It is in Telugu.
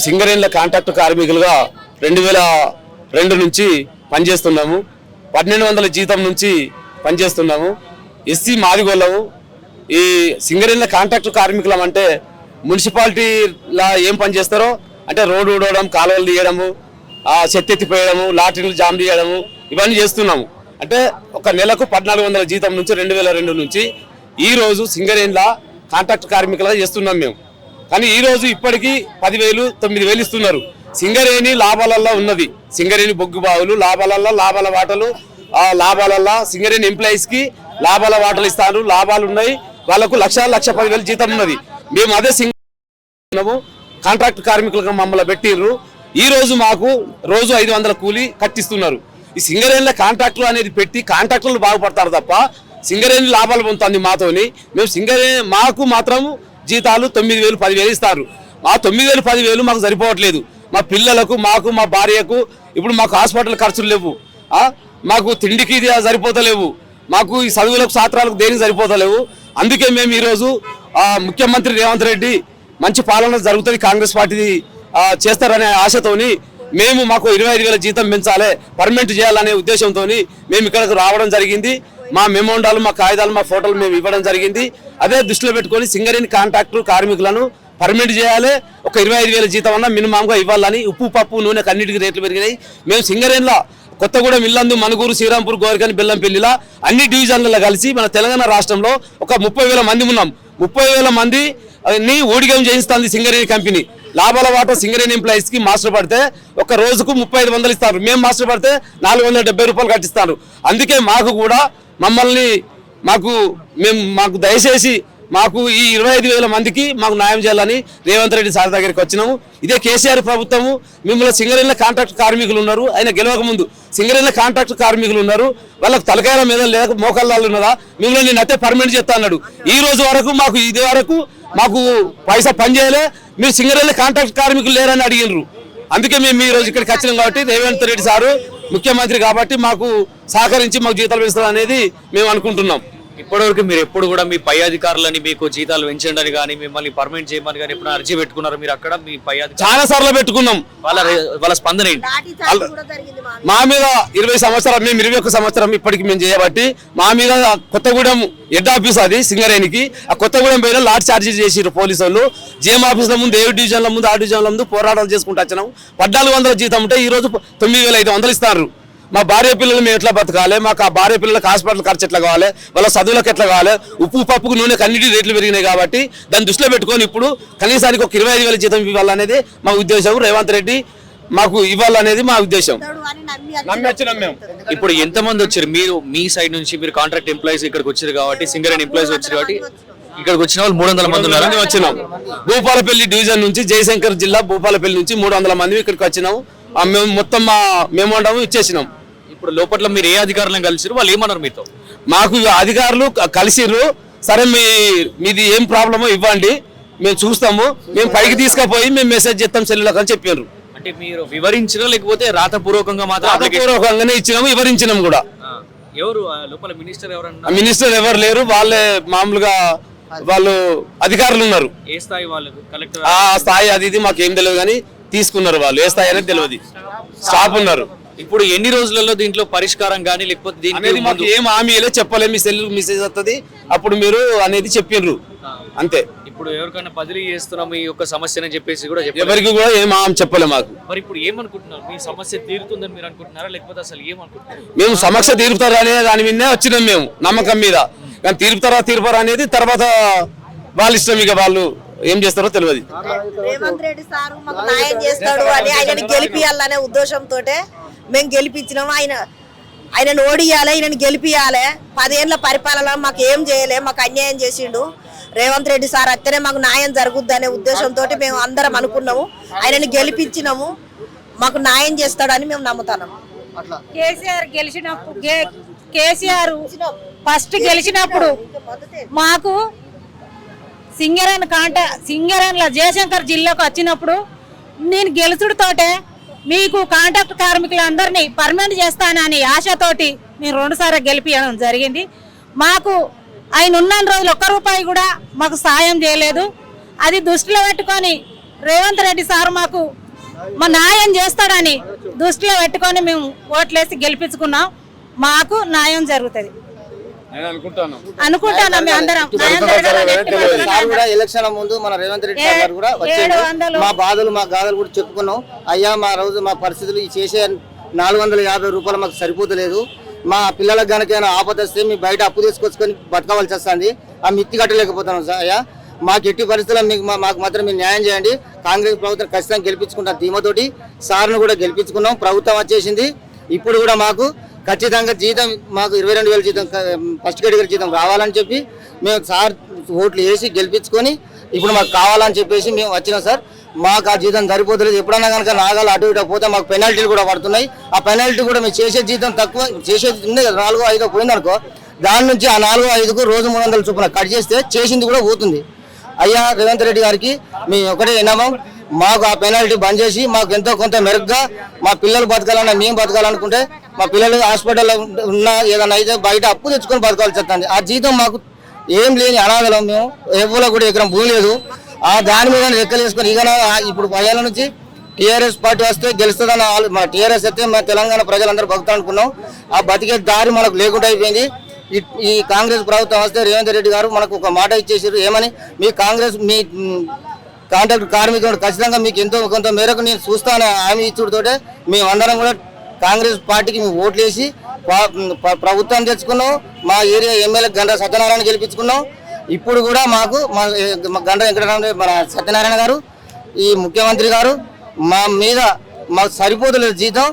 సింగరేన్ల కాంట్రాక్ట్ కార్మికులుగా రెండు వేల రెండు నుంచి పనిచేస్తున్నాము. పన్నెండు వందల జీతం నుంచి పనిచేస్తున్నాము. ఎస్సీ మాదిగోళ్ళము. ఈ సింగరేన్ల కాంట్రాక్ట్ కార్మికులం అంటే మున్సిపాలిటీలా ఏం పని చేస్తారో అంటే రోడ్డు ఊడవడం కాలువలు తీయడము చెత్తెత్తిపోయడము చెత్త ఎత్తిపోయడము లాటరీలు జామ్ తీయడము ఇవన్నీ చేస్తున్నాము. అంటే ఒక నెలకు పద్నాలుగు వందల జీతం నుంచి రెండు వేల రెండు నుంచి ఈరోజు రోజు కాంట్రాక్ట్ కార్మికులుగా చేస్తున్నాం మేము. కానీ ఈ రోజు ఇప్పటికీ పదివేలు తొమ్మిది వేలు ఇస్తున్నారు. సింగరేణి లాభాలల్లో ఉన్నది. సింగరేణి బొగ్గు బావులు లాభాలల్లో లాభాల వాటలు ఆ లాభాలల్లో సింగరేణి ఎంప్లాయీస్కి లాభాల వాటలు ఇస్తారు లాభాలు ఉన్నాయి. వాళ్ళకు లక్ష లక్ష పదివేలు జీతం ఉన్నది. మేము అదే సింగ కాంట్రాక్ట్ కార్మికులుగా మమ్మల్ని పెట్టిర్రు. ఈ రోజు మాకు రోజు ఐదు వందల కూలి కట్టిస్తున్నారు. ఈ సింగరేణిలో కాంట్రాక్టులు అనేది పెట్టి కాంట్రాక్టులు బాగుపడతారు తప్ప సింగరేణి లాభాలు పొందుతుంది మాతోని. మేము సింగరేణి మాకు మాత్రం జీతాలు తొమ్మిది వేలు పదివేలు ఇస్తారు. ఆ తొమ్మిది వేలు పదివేలు మాకు సరిపోవట్లేదు. మా పిల్లలకు మాకు మా భార్యకు ఇప్పుడు మాకు హాస్పిటల్ ఖర్చులు లేవు. మాకు తిండికి ఇది సరిపోతలేవు. మాకు ఈ చదువులకు సాత్రాలకు దేనికి సరిపోతలేవు. అందుకే మేము ఈరోజు ముఖ్యమంత్రి రేవంత్ రెడ్డి మంచి పాలన జరుగుతుంది కాంగ్రెస్ పార్టీ చేస్తారనే ఆశతోని మేము మాకు ఇరవై ఐదు వేల జీతం పెంచాలి పర్మనెంట్ చేయాలనే ఉద్దేశంతో మేము ఇక్కడికి రావడం జరిగింది. మా మెమోండాలు మా కాగితాలు మా ఫోటోలు మేము ఇవ్వడం జరిగింది. అదే దృష్టిలో పెట్టుకొని సింగరేణి కాంట్రాక్టర్ కార్మికులను పర్మనెంట్ చేయాలి ఒక ఇరవై ఐదు వేల జీతం అన్న మినిమంగా ఇవ్వాలని ఉప్పు పప్పు నూనె అన్నిటికీ రేట్లు పెరిగినాయి. మేము సింగరేణిలో కొత్తగూడెం ఇల్లందు మనుగూరు శ్రీరాంపూర్ గోరికని బెల్లంపల్లిలా అన్ని డివిజన్లలో కలిసి మన తెలంగాణ రాష్ట్రంలో ఒక ముప్పై వేల మంది ఉన్నాం. ముప్పై వేల మంది ని ఊడిగం చేయిస్తుంది సింగరేణి కంపెనీ. లాభాల వాటా సింగరేణి ఎంప్లాయీస్కి మాస్టర్ పడితే ఒక రోజుకు ముప్పై ఐదు వందలు ఇస్తారు. మేము మాస్టర్ పడితే నాలుగు వందల డెబ్బై రూపాయలు కట్టిస్తారు. అందుకే మాకు కూడా మమ్మల్ని మాకు మేము మాకు దయచేసి మాకు ఈ ఇరవై ఐదు వేల మందికి మాకు న్యాయం చేయాలని రేవంత్ రెడ్డి సార్ దగ్గరికి వచ్చినాము. ఇదే కేసీఆర్ ప్రభుత్వము. మిమ్మల్ని సింగరేణిలో కాంట్రాక్ట్ కార్మికులు ఉన్నారు. ఆయన గెలవక ముందు సింగరేణిల కాంట్రాక్ట్ కార్మికులు ఉన్నారు. వాళ్ళకి తలకాయల మీద లేక మోకాళ్ళాలు ఉన్నదా మిమ్మల్ని నేను అయితే పర్మనెంట్ చేస్తా అన్నాడు. ఈ రోజు వరకు మాకు ఇది వరకు మాకు పైసా పని చేయలే మీరు సింగరేళ్ళ కాంట్రాక్ట్ కార్మికులు లేరని అడిగినారు అందుకే మేము ఈ రోజు ఇక్కడికి వచ్చినాం కాబట్టి రేవంత్ రెడ్డి సారు ముఖ్యమంత్రి కాబట్టి మాకు సహకరించి మాకు జీతాలు పెంచుతారు అనేది మేము అనుకుంటున్నాం. ఇప్పటివరకు మీరు ఎప్పుడు కూడా మీ పై అధికారులని మీకు జీతాలు పెంచండి కానీ మిమ్మల్ని పర్మనెంట్ చేయమని కానీ ఎప్పుడు అర్జీ పెట్టుకున్నారు మీరు అక్కడ? మీ పై చాలా సార్లు పెట్టుకున్నాం. వాళ్ళ వాళ్ళ స్పందన ఏంటి? మా మీద. ఇరవై సంవత్సరాలు మేము ఇరవై ఒక్క సంవత్సరం ఇప్పటికి మేము చేయబట్టి మా మీద కొత్తగూడెం హెడ్ ఆఫీస్ అది సింగరేణికి. ఆ కొత్తగూడెం పైన లాట్ ఛార్జీ చేసిరు పోలీసు వాళ్ళు. జిఎం ఆఫీసుల ముందు ఏ డివిజన్ల ముందు ఆ డివిజన్ల ముందు పోరాటాలు చేసుకుంటూ వచ్చినాం. పద్నాలుగు వందల జీతం ఉంటే ఈ రోజు తొమ్మిది వేల ఐదు వందలు ఇస్తారు. మా భార్య పిల్లలు మేము ఎట్లా బతకాలి? మాకు ఆ భార్య పిల్లలకు హాస్పిటల్ ఖర్చు ఎట్లా కావాలి? వాళ్ళ చదువులకు ఎట్లా కావాలి? ఉప్పు పప్పుకు నూనె అన్నిటి రేట్లు పెరిగినాయి కాబట్టి దాన్ని దృష్టిలో పెట్టుకొని ఇప్పుడు కనీసానికి ఒక ఇరవై ఐదు వేల జీతం ఇవ్వాలనేది మా ఉద్దేశం. రేవంత్ రెడ్డి మాకు ఇవ్వాలనేది మా ఉద్దేశం. ఇప్పుడు ఎంత మంది వచ్చారు? మీరు మీ సైడ్ నుంచి మీరు కాంట్రాక్ట్ ఎంప్లాయీస్ ఇక్కడికి వచ్చారు కాబట్టి సింగరేణి ఎంప్లాయీస్ వచ్చారు కాబట్టి ఇక్కడికి వచ్చిన వాళ్ళు మూడు వందల మంది ఉన్నారు. వచ్చినాం భూపాలపల్లి డివిజన్ నుంచి జయశంకర్ జిల్లా భూపాలపల్లి నుంచి మూడు వందల మంది ఇక్కడికి వచ్చినాం. మేము మొత్తం మా మేము ఇచ్చేసినాం. ఇప్పుడు లోపల మీరు ఏ అధికారులను కలిసిరు వాళ్ళు ఏమన్నారు మీతో? మాకు అధికారులు క- కలిసిర్రు. సరే మీ మీది ఏం ప్రాబ్లమో ఇవ్వండి. మేము చూస్తాము. మేము పైకి తీసుకుపోయి మేము మెసేజ్ చేస్తాం సెల్లులకు అని చెప్పారు అంటే మీరు వివరించినా లేకపోతే రాతపూర్వకంగా మాత్రం application- పూర్వకంగానే ఇచ్చినాము వివరించినాం కూడా. ఎవరు? లోపల మినిస్టర్ ఎవరన్నా? మినిస్టర్ ఎవరు లేరు. వాళ్ళే మామూలుగా వాళ్ళు అధికారులు ఉన్నారు. ఏ స్థాయి వాళ్ళు కలెక్టర్ ఆ స్థాయి అది ఇది మాకు ఏం తెలియదు కానీ తీసుకున్నారు వాళ్ళు. ఏ స్థాయి అనేది తెలియదు స్టాఫ్ ఉన్నారు. ఇప్పుడు ఎన్ని రోజులలో దీంట్లో పరిష్కారం కానీ లేకపోతే అనేది దీనికి మాకు ఏం హామీలే చెప్పలేదు మీ సెల్ మెసేజ్ వస్తుంది అప్పుడు మీరు అనేది చెప్పిండ్రు అంతే. ఇప్పుడు ఎవరికైనా బదిలీ చేస్తున్నాం ఈ యొక్క సమస్యని చెప్పేసి కూడా చెప్పారు ఎవరికి కూడా ఏం హామీ చెప్పలే మాకు. మరి ఇప్పుడు ఏమనుకుంటున్నారు? మీ సమస్య తీరుతుందని మీరు అనుకుంటున్నారా? లేకపోతే అసలు ఏమనుకుంటున్నారు? మేము సమస్య తీరుతారు అనే దాని మీదనే వచ్చినాం మేము నమ్మకం మీద. కానీ తీరుతారా తీరుతారా అనేది తర్వాత వాళ్ళ ఇష్టం ఇక వాళ్ళు ఏం చేస్తారో తెలియదు. రేవంత్ రెడ్డి సారు మాకు న్యాయం చేస్తాడు అని ఆయనని గెలిపియాలనే ఉద్దేశంతో మేము గెలిపించినాము ఆయన ఆయనను ఓడియాలి ఆయనని గెలిపియాలి. పదేళ్ళ పరిపాలన మాకు ఏం చేయలే మాకు అన్యాయం చేసిండు. రేవంత్ రెడ్డి సార్ అత్తనే మాకు న్యాయం జరుగుద్ది అనే ఉద్దేశంతో మేము అందరం అనుకున్నాము. ఆయనని గెలిపించినాము. మాకు న్యాయం చేస్తాడని మేము నమ్ముతున్నాము కేసీఆర్ గెలిచినప్పుడు కేసీఆర్ ఫస్ట్ గెలిచినప్పుడు మాకు సింగరేణి కాంట సింగరేణిలో జయశంకర్ జిల్లాకు వచ్చినప్పుడు నేను గెలుచుడుతోటే మీకు కాంట్రాక్ట్ కార్మికులందరినీ పర్మనెంట్ చేస్తానని ఆశతోటి నేను రెండుసార్లు గెలిపించడం జరిగింది. మాకు ఆయన ఉన్న రోజులు ఒక్క రూపాయి కూడా మాకు సాయం చేయలేదు. అది దృష్టిలో పెట్టుకొని రేవంత్ రెడ్డి సార్ మాకు మా న్యాయం చేస్తాడని దృష్టిలో పెట్టుకొని మేము ఓట్లేసి గెలిపించుకున్నాం. మాకు న్యాయం జరుగుతుంది. నేను అనుకుంటాను. మేము అందరం. కూడా ఎలక్షన్ ముందు మన రేవంత్ రెడ్డి గారు కూడా వచ్చారు. మా బాధలు మా గాథలు కూడా చెప్పుకున్నాం. అయ్యా మా రోజు మా పరిస్థితులు ఈ చేసే నాలుగు వందల యాభై రూపాయలు మాకు సరిపోతలేదు. మా పిల్లలకు గనక ఏమైనా ఆపద వస్తే మీ బయట అప్పు తీసుకొచ్చుకొని బతకవలసి వస్తుంది. ఆ మిత్తి కట్టలేకపోతున్నాం సార్ అయ్యా. మాకు ఎట్టి పరిస్థితుల్లో మీకు మా- మాకు మాత్రం మీరు న్యాయం చేయండి. కాంగ్రెస్ ప్రభుత్వం ఖచ్చితంగా గెలిపించుకుంటాం ధీమతోటి సార్ను కూడా గెలిపించుకున్నాం. ప్రభుత్వం వచ్చేసింది. ఇప్పుడు కూడా మాకు ఖచ్చితంగా జీతం మాకు ఇరవై రెండు వేల జీతం ఫస్ట్ కేటగిరీ జీతం రావాలని చెప్పి మేము సార్ ఓట్లు వేసి గెలిపించుకొని ఇప్పుడు మాకు కావాలని చెప్పేసి మేము వచ్చినాం సార్. మాకు ఆ జీతం సరిపోతలేదు. ఎప్పుడన్నా కనుక నాగాలు అటు ఇటు పోతే మాకు పెనాల్టీలు కూడా పడుతున్నాయి. ఆ పెనాల్టీ కూడా మేము చేసే జీతం తక్కువ చేసేది ఉంది కదా నాలుగో ఐదో పోయిందనుకో దాని నుంచి ఆ నాలుగో ఐదుకు రోజు మూడు వందల చొప్పున కట్ చేస్తే చేసింది కూడా పోతుంది. అయ్యా రేవంత్ రెడ్డి గారికి మేము ఒకటే విన్నాము మాకు ఆ పెనాల్టీ బంద్ చేసి మాకు ఎంతో కొంత మెరుగ్గా మా పిల్లలు బతకాలన్నా మేము బతకాలనుకుంటే మా పిల్లలు హాస్పిటల్లో ఉన్నా ఏదైనా అయితే బయట అప్పు తెచ్చుకొని బతకాల్సి వస్తుంది. ఆ జీతం మాకు ఏం లేని అనాథలం మేము. ఎవరో కూడా ఎక్కడ భూమి లేదు. ఆ దాని మీద లెక్కలు వేసుకొని ఇక ఇప్పుడు పదేళ్ళ నుంచి టీఆర్ఎస్ పార్టీ వస్తే గెలుస్తుందని మా టీఆర్ఎస్ అయితే మా తెలంగాణ ప్రజలందరూ బతుకుతా అనుకున్నాం. ఆ బతికే దారి మనకు లేకుండా అయిపోయింది. ఈ- ఈ కాంగ్రెస్ ప్రభుత్వం వస్తే రేవంత్ రెడ్డి గారు మనకు ఒక మాట ఇచ్చేసారు. ఏమని? మీ కాంగ్రెస్ మీ కాంట్రాక్ట్ కార్మికులు ఖచ్చితంగా మీకు ఎంతో కొంత మేరకు నేను చూస్తాను. హామీ ఇచ్చుడుతోటే మేము అందరం కూడా కాంగ్రెస్ పార్టీకి మేము ఓట్లు వేసి ప్రభుత్వం తెచ్చుకున్నాం. మా ఏరియా ఎమ్మెల్యే గండ్ర సత్యనారాయణ గెలిపించుకున్నాం. ఇప్పుడు కూడా మాకు మా గండ్ర గంట వెంకటరామ మన సత్యనారాయణ గారు ఈ ముఖ్యమంత్రి గారు మా మీద మాకు సరిపోతలేదు జీతం.